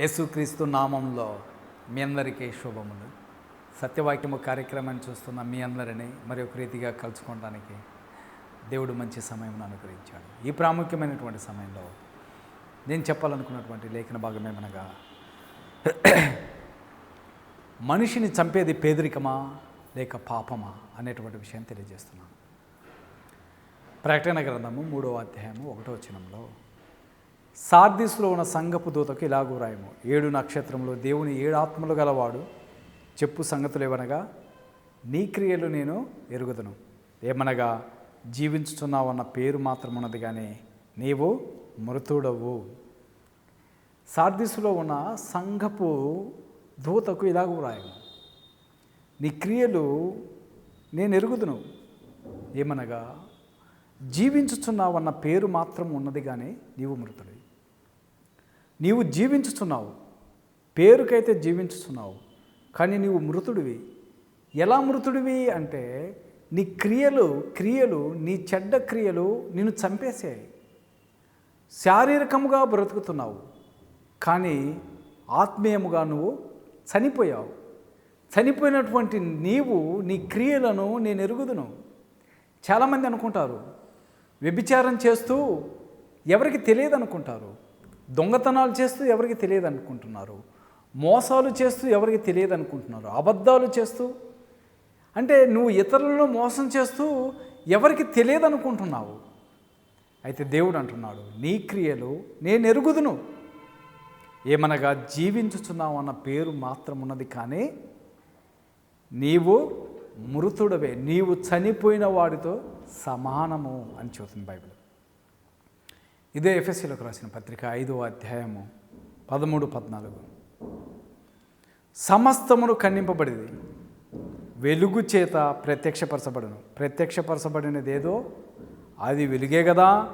యేసుక్రీస్తు నామంలో మీ అందరికీ శుభములు. సత్యవాక్యము కార్యక్రమాన్ని చూస్తున్న మీ అందరినీ మరి ఒక రీతిగా కలుసుకోవడానికి దేవుడు మంచి సమయం అనుగ్రహించాడు. ఈ ప్రాముఖ్యమైనటువంటి సమయంలో నేను చెప్పాలనుకున్నటువంటి లేఖన భాగం ఏమనగా మనిషిని చంపేది పేదరికమా లేక పాపమా అనేటువంటి విషయం తెలియజేస్తున్నాను. ప్రకటన గ్రంథము మూడో అధ్యాయము ఒకటో వచనంలో సార్దిస్లో ఉన్న సంగపు దూతకు ఇలాగూ రాయము. ఏడు నక్షత్రములు దేవుని ఏడు ఆత్మలు గలవాడు చెప్పు సంగతులు ఏమనగా నీ క్రియలు నేను ఎరుగుదును. ఏమనగా జీవించుతున్నావన్న పేరు మాత్రం ఉన్నది కానీ నీవు మృతుడవు. సార్దిస్సులో ఉన్న సంఘపు దూతకు ఇలాగూ రాయము. నీ క్రియలు నేను ఎరుగుదును. ఏమనగా జీవించుచున్నావన్న పేరు మాత్రం ఉన్నది కానీ నీవు మృతుడు నీవు జీవించుతున్నావు పేరుకైతే జీవించుతున్నావు కానీ నీవు మృతుడివి. ఎలా మృతుడివి అంటే నీ క్రియలు క్రియలు నీ చెడ్డ క్రియలు నిన్ను చంపేసాయి. శారీరకముగా బ్రతుకుతున్నావు. కానీ ఆత్మీయముగా నువ్వు చనిపోయావు. చనిపోయినటువంటి నీవు నీ క్రియలను నేను ఎరుగుదును. చాలామంది అనుకుంటారు వ్యభిచారం చేస్తూ ఎవరికి తెలియదు అనుకుంటారు దొంగతనాలు చేస్తూ ఎవరికి తెలియదు అనుకుంటున్నారు మోసాలు చేస్తూ ఎవరికి తెలియదు అనుకుంటున్నారు అబద్ధాలు చేస్తూ? అంటే నువ్వు ఇతరులను మోసం చేస్తూ ఎవరికి తెలియదు అనుకుంటున్నావు అయితే దేవుడు అంటున్నాడు నీ క్రియలు నేను ఎరుగుదును. ఏమనగా జీవించుచున్నావు అన్న పేరు మాత్రం ఉన్నది కానీ నీవు మృతుడవే. నీవు చనిపోయిన వాడితో సమానము అని చెబుతుంది బైబిల్. ఇదే ఎఫ్ఎస్సీలోకి రాసిన పత్రిక ఐదో అధ్యాయము పదమూడు పద్నాలుగు. సమస్తమును ఖండింపబడింది వెలుగు చేత ప్రత్యక్షపరచబడను. ప్రత్యక్షపరచబడినది ఏదో అది వెలుగే కదా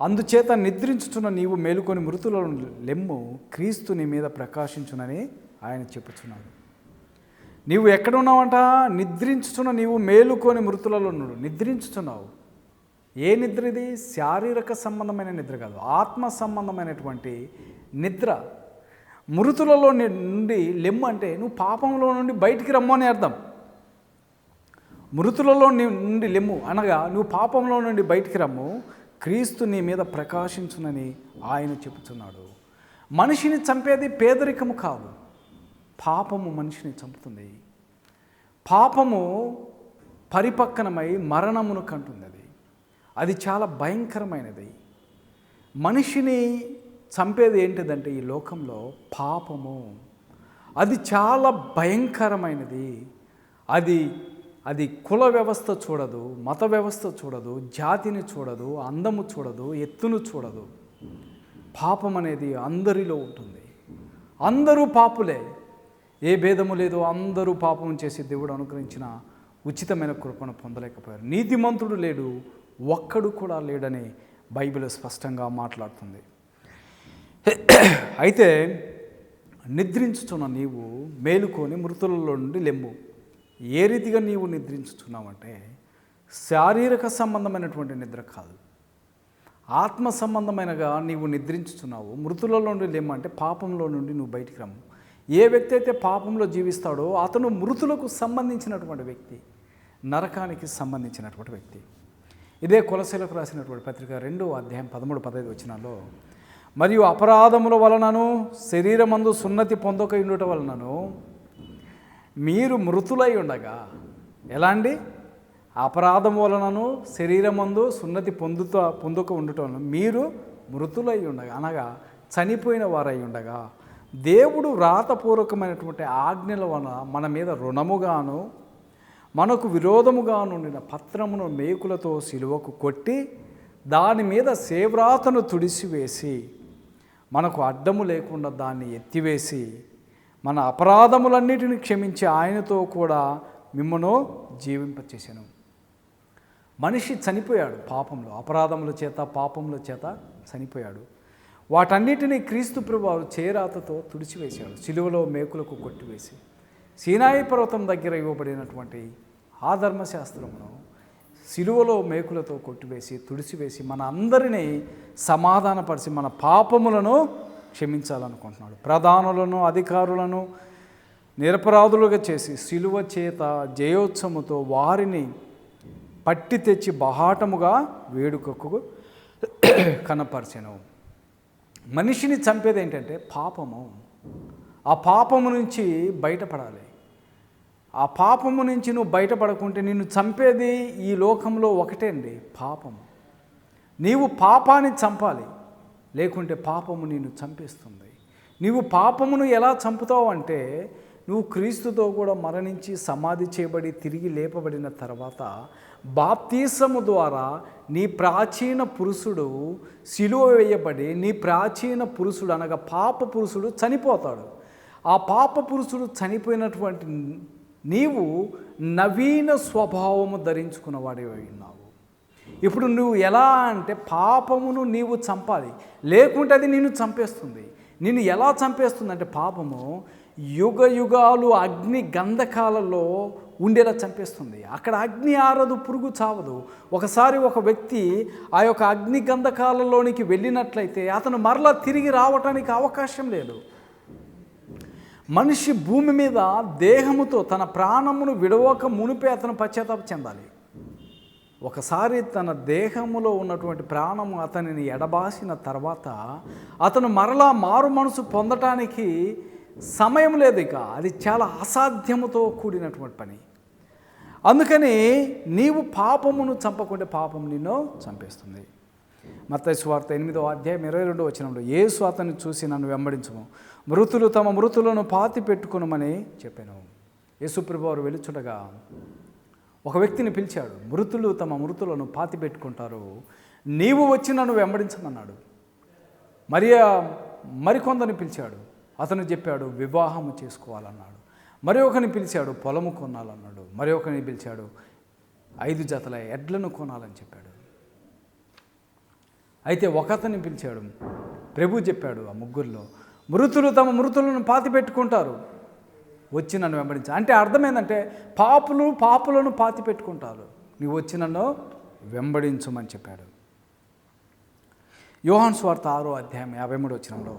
అందుచేత నిద్రించుచున్న నీవు మేలుకొని మృతుల లెమ్ము క్రీస్తు నీ మీద ప్రకాశించునని ఆయన చెప్పుచున్నాడు. నీవు ఎక్కడ ఉన్నావంట నిద్రించుచున్న నీవు మేలుకొని మృతులలో ఉన్నాడు నిద్రించుచున్నావు. ఏ నిద్ర ఇది? శారీరక సంబంధమైన నిద్ర కాదు. ఆత్మ సంబంధమైనటువంటి నిద్ర. మృతులలో నుండి లెమ్ము అంటే నువ్వు పాపంలో నుండి బయటికి రమ్మని అర్థం. మృతులలో నుండి లెమ్ము అనగా నువ్వు పాపంలో నుండి బయటికి రమ్ము క్రీస్తు నీ మీద ప్రకాశించునని ఆయన చెబుతున్నాడు. మనిషిని చంపేది పేదరికము కాదు. పాపము మనిషిని చంపుతుంది. పాపము పరిపక్కనమై మరణమును కంటుంది అది అది చాలా భయంకరమైనది. మనిషిని చంపేది ఏంటిదంటే ఈ లోకంలో పాపము. అది చాలా భయంకరమైనది. అది అది కుల వ్యవస్థ చూడదు మత వ్యవస్థ చూడదు జాతిని చూడదు అందము చూడదు ఎత్తును చూడదు. పాపం అనేది అందరిలో ఉంటుంది. అందరూ పాపులే. ఏ భేదము లేదు అందరూ పాపం చేసి దేవుడు అనుగ్రహించిన ఉచితమైన కృపను పొందలేకపోయారు. నీతిమంతుడు లేడు ఒక్కడు కూడా లేడని బైబిల్ స్పష్టంగా మాట్లాడుతుంది. అయితే నిద్రించుచున్న నీవు మేలుకొని మృతులలో నుండి లెమ్ము. ఏ రీతిగా నీవు నిద్రించుచున్నావంటే శారీరక సంబంధమైనటువంటి నిద్ర కాదు. ఆత్మ సంబంధమైనగా నీవు నిద్రించుచున్నావు. మృతులలో నుండి లేమంటే పాపంలో నుండి నువ్వు బయటికి రమ్ము. ఏ వ్యక్తి అయితే పాపంలో జీవిస్తాడో అతను మృతులకు సంబంధించినటువంటి వ్యక్తి నరకానికి సంబంధించినటువంటి వ్యక్తి. ఇదే కులశీలకు రాసినటువంటి పత్రిక రెండో అధ్యాయం పదమూడు పదహైదు వచ్చినాలో మరియు అపరాధముల వలనను శరీరమందు సున్నతి పొందక ఉండుట వలనను మీరు మృతులై ఉండగా. ఎలా అండి? అపరాధం వలనను శరీరమందు సున్నతి పొందుత పొందుక ఉండటం మీరు మృతులై ఉండగా అనగా చనిపోయిన వారై ఉండగా. దేవుడు వ్రాతపూర్వకమైనటువంటి ఆజ్ఞల వలన మన మీద రుణముగాను మనకు విరోధముగా నుండిన పత్రమును మేకులతో సిలువకు కొట్టి దాని మీద సేవ్రాతను తుడిసివేసి మనకు అడ్డము లేకుండా దాన్ని ఎత్తివేసి మన అపరాధములన్నిటిని క్షమించి ఆయనతో కూడా మిమ్మను జీవింపచేసాను మనిషి చనిపోయాడు పాపంలో అపరాధముల చేత పాపముల చేత చనిపోయాడు. వాటన్నిటినీ క్రీస్తు ప్రభువారు చేరాతతో తుడిచివేశాడు సిలువలో మేకులకు కొట్టివేసి. సీనాయి పర్వతం దగ్గర ఇవ్వబడినటువంటి ఆ ధర్మశాస్త్రమును సిలువలో మేకులతో కొట్టివేసి తుడిసివేసి మన అందరినీ సమాధానపరిచి మన పాపములను క్షమించాలనుకుంటున్నాడు. ప్రధానులను అధికారులను నిరపరాధులుగా చేసి సిలువ చేత జయోత్సవముతో వారిని పట్టి తెచ్చి బహాటముగా వేడుకకు కనపరిచను. మనిషిని చంపేది ఏంటంటే పాపము. ఆ పాపము నుంచి బయటపడాలి. ఆ పాపము నుంచి నువ్వు బయటపడకుంటే నిన్ను చంపేది ఈ లోకంలో ఒకటే అండి పాపము. నీవు పాపాన్ని చంపాలి లేకుంటే పాపము నిన్ను చంపేస్తుంది. నీవు పాపమును ఎలా చంపుతావు అంటే నువ్వు క్రీస్తుతో కూడా మరణించి సమాధి చేయబడి తిరిగి లేపబడిన తర్వాత బాప్తీసము ద్వారా నీ ప్రాచీన పురుషుడు సిలువ వేయబడి నీ ప్రాచీన పురుషుడు అనగా పాప పురుషుడు చనిపోతాడు. ఆ పాప పురుషుడు చనిపోయినటువంటి నీవు నవీన స్వభావము ధరించుకున్నవాడే ఉన్నావు. ఇప్పుడు నువ్వు ఎలా అంటే పాపమును నీవు చంపాలి. లేకుంటే అది నిన్ను చంపేస్తుంది. నిన్ను ఎలా చంపేస్తుంది అంటే పాపము యుగ యుగాలు అగ్ని గంధకాలలో ఉండేలా చంపేస్తుంది. అక్కడ అగ్ని ఆరదు పురుగు చావదు. ఒకసారి ఒక వ్యక్తి ఆ యొక్క అగ్ని గంధకాలలోనికి వెళ్ళినట్లయితే అతను మరలా తిరిగి రావటానికి అవకాశం లేదు. మనిషి భూమి మీద దేహముతో తన ప్రాణమును విడవక మునిపే అతను పశ్చాత్తాప చెందాలి. ఒకసారి తన దేహములో ఉన్నటువంటి ప్రాణము అతనిని ఎడబాసిన తర్వాత అతను మరలా మారు మనసు పొందటానికి సమయం లేదు ఇక. అది చాలా అసాధ్యముతో కూడినటువంటి పని. అందుకని నీవు పాపమును చంపకుంటే పాపం నిన్ను చంపేస్తుంది. మత్తయి వార్త ఎనిమిదో అధ్యాయం ఇరవై రెండో వచ్చినప్పుడు యేసు అతన్ని చూసి నన్ను వెంబడించము. మృతులు తమ మృతులను పాతి పెట్టుకునమని చెప్పాను. యేసుప్రభువారు వెలుచుండగా ఒక వ్యక్తిని పిలిచాడు మృతులు తమ మృతులను పాతి పెట్టుకుంటారు నీవు వచ్చి నన్ను వెంబడించమన్నాడు. మరియా మరికొందని పిలిచాడు అతను చెప్పాడు వివాహము చేసుకోవాలన్నాడు. మరి ఒకరిని పిలిచాడు పొలము కొనాలన్నాడు. మరి ఒకని పిలిచాడు ఐదు జతల ఎడ్లను కొనాలని చెప్పాడు. అయితే ఒకతని పిలిచాడు ప్రభు చెప్పాడు ఆ ముగ్గురిలో మృతులు తమ మృతులను పాతి పెట్టుకుంటారు. వచ్చి నన్ను వెంబడించు. అంటే అర్థమైందంటే పాపులు పాపులను పాతి పెట్టుకుంటారు. నీవు వచ్చి నన్ను వెంబడించమని చెప్పాడు. యోహాన్ స్వార్థ ఆరో అధ్యాయం యాభై మూడు వచ్చినంలో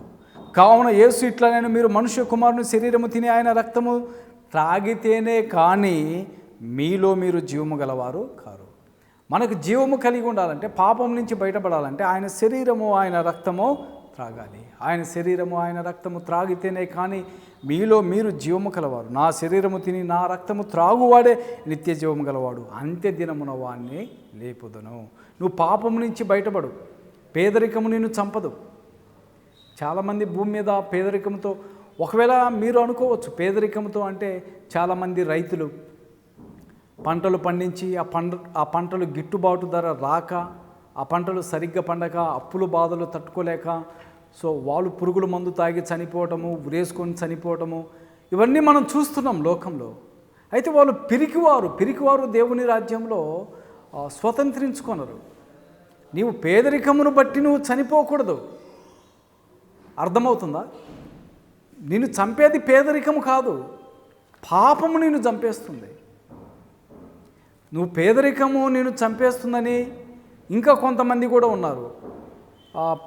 కావున యేసు ఇట్లా నేను మీరు మనుష్య కుమారుని శరీరము తిని ఆయన రక్తము త్రాగితేనే కానీ మీలో మీరు జీవము గలవారు కారు. మనకు జీవము కలిగి ఉండాలంటే పాపం నుంచి బయటపడాలంటే ఆయన శరీరము ఆయన రక్తము త్రాగాలి. ఆయన శరీరము ఆయన రక్తము త్రాగితేనే కానీ మీలో మీరు జీవము కలవారు. నా శరీరము తిని నా రక్తము త్రాగువాడే నిత్య జీవము గలవాడు. అంత్య దినమున వాణ్ణి లేపుదను. నువ్వు పాపము నుంచి బయటపడు. పేదరికము నిన్ను చంపదు. చాలామంది భూమి మీద పేదరికంతో ఒకవేళ మీరు అనుకోవచ్చు పేదరికంతో అంటే చాలామంది రైతులు పంటలు పండించి ఆ పంట ఆ పంటలు గిట్టుబాటు ధర రాక ఆ పంటలు సరిగ్గా పండక అప్పులు బాధలు తట్టుకోలేక సో వాళ్ళు పురుగుల మందు తాగి చనిపోవటము ఉరేసుకొని చనిపోవటము ఇవన్నీ మనం చూస్తున్నాం లోకంలో. అయితే వాళ్ళు పిరికివారు పిరికివారు దేవుని రాజ్యంలో స్వతంత్రించుకొనరు. నీవు పేదరికమును బట్టి నువ్వు చనిపోకూడదు. అర్థమవుతుందా? నిన్ను చంపేది పేదరికము కాదు పాపము నిన్ను చంపేస్తుంది. నువ్వు పేదరికము నేను చంపేస్తుందని ఇంకా కొంతమంది కూడా ఉన్నారు.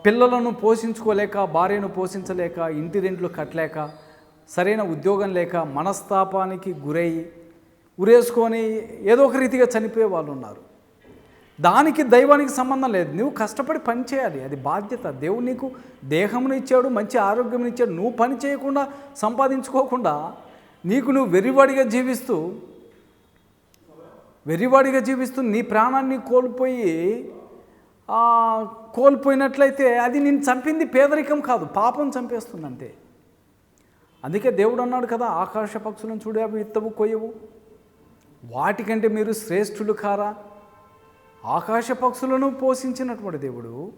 పిల్లలను పోషించుకోలేక భార్యను పోషించలేక ఇంటి రెంట్లు కట్టలేక సరైన ఉద్యోగం లేక మనస్తాపానికి గురై ఉరేసుకొని ఏదో ఒక రీతిగా చనిపోయే వాళ్ళు ఉన్నారు. దానికి దైవానికి సంబంధం లేదు. నువ్వు కష్టపడి పని చేయాలి. అది బాధ్యత. దేవుడు నీకు దేహమును ఇచ్చాడు మంచి ఆరోగ్యం ఇచ్చాడు. నువ్వు పని చేయకుండా సంపాదించుకోకుండా నీకు నువ్వు వెర్రివాడిగా జీవిస్తూ వెర్రివాడిగా జీవిస్తూ నీ ప్రాణాన్ని కోల్పోయి కోల్పోయినట్లయితే అది నేను చంపింది పేదరికం కాదు పాపం చంపేస్తుంది అంతే అందుకే దేవుడు అన్నాడు కదా ఆకాశ పక్షులను చూడు అవి ఇత్తవు కొయ్యవు. వాటికంటే మీరు శ్రేష్ఠులు కారా? ఆకాశ పక్షులను పోషించినటువంటి దేవుడు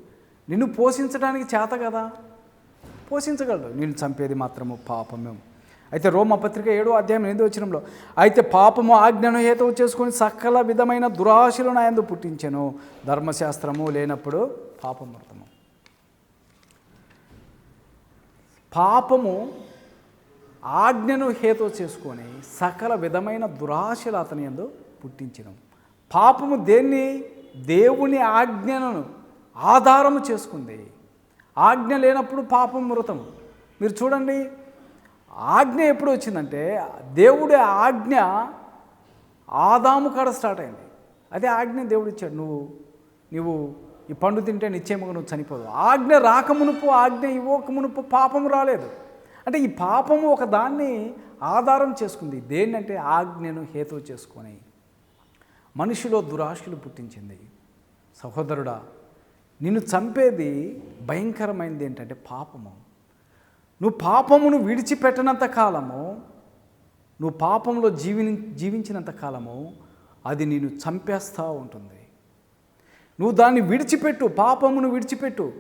నిన్ను పోషించడానికి చేత కదా? పోషించగలడు. నేను చంపేది మాత్రము పాపమేమో అయితే రోమ పత్రిక ఏడో అధ్యాయం ఎనిమిది వచ్చినంలో అయితే పాపము ఆజ్ఞను హేతవు చేసుకొని సకల విధమైన దురాశలను ఆయన పుట్టించను. ధర్మశాస్త్రము లేనప్పుడు పాపమృతము పాపము ఆజ్ఞను హేతు చేసుకొని సకల విధమైన దురాశలు అతని ఎందు పుట్టించడం పాపము దేన్ని? దేవుని ఆజ్ఞను ఆధారము చేసుకుంది. ఆజ్ఞ లేనప్పుడు పాపం మృతం మీరు చూడండి ఆజ్ఞ ఎప్పుడు వచ్చిందంటే దేవుడి ఆజ్ఞ ఆదాము కాడ స్టార్ట్ అయింది. అదే ఆజ్ఞ దేవుడు ఇచ్చాడు. నువ్వు నువ్వు ఈ పండు తింటే నిశ్చయముగా నువ్వు చనిపోదు. ఆజ్ఞ రాకమునుపు ఆజ్ఞ ఇవ్వకమునుపు పాపం రాలేదు. అంటే ఈ పాపము ఒక దాన్ని ఆధారం చేసుకుంది. దేన్నంటే ఆజ్ఞను హేతు చేసుకొని మనిషిలో దురాశలు పుట్టించింది. సహోదరుడా నిన్ను చంపేది భయంకరమైనది ఏంటంటే పాపము. నువ్వు పాపమును విడిచిపెట్టనంత కాలము నువ్వు పాపంలో జీవి జీవించినంత కాలము అది నేను చంపేస్తూ ఉంటుంది. నువ్వు దాన్ని విడిచిపెట్టు పాపమును విడిచిపెట్టు.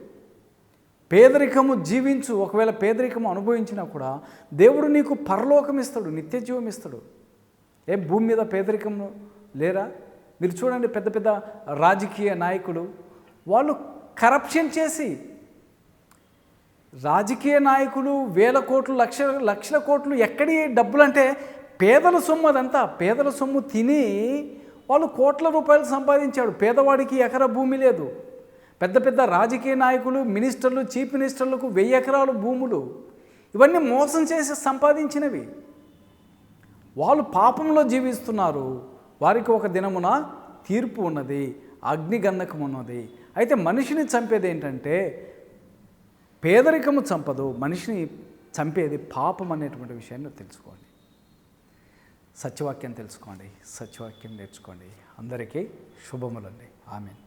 పేదరికము జీవించు ఒకవేళ పేదరికము అనుభవించినా కూడా దేవుడు నీకు పరలోకం ఇస్తాడు నిత్య జీవం ఇస్తాడు ఏ భూమి మీద పేదరికము లేరా? మీరు చూడండి పెద్ద పెద్ద రాజకీయ నాయకులు వాళ్ళు కరప్షన్ చేసి రాజకీయ నాయకులు వేల కోట్లు లక్ష లక్షల కోట్లు ఎక్కడి డబ్బులు అంటే పేదల సొమ్ము అదంతా. పేదల సొమ్ము తిని వాళ్ళు కోట్ల రూపాయలు సంపాదించాడు. పేదవాడికి ఎకరా భూమి లేదు. పెద్ద పెద్ద రాజకీయ నాయకులు మినిస్టర్లు చీఫ్ మినిస్టర్లకు వెయ్యి ఎకరాలు భూములు. ఇవన్నీ మోసం చేసి సంపాదించినవి. వాళ్ళు పాపంలో జీవిస్తున్నారు. వారికి ఒక దినమున తీర్పు ఉన్నది అగ్నిగంధకం ఉన్నది. అయితే మనిషిని చంపేది ఏంటంటే పేదరికము చంపదు మనిషిని చంపేది పాపం అనేటువంటి విషయాన్ని తెలుసుకోండి. సత్యవాక్యం తెలుసుకోండి సత్యవాక్యం నేర్చుకోండి. అందరికీ శుభములండి. ఆమెను.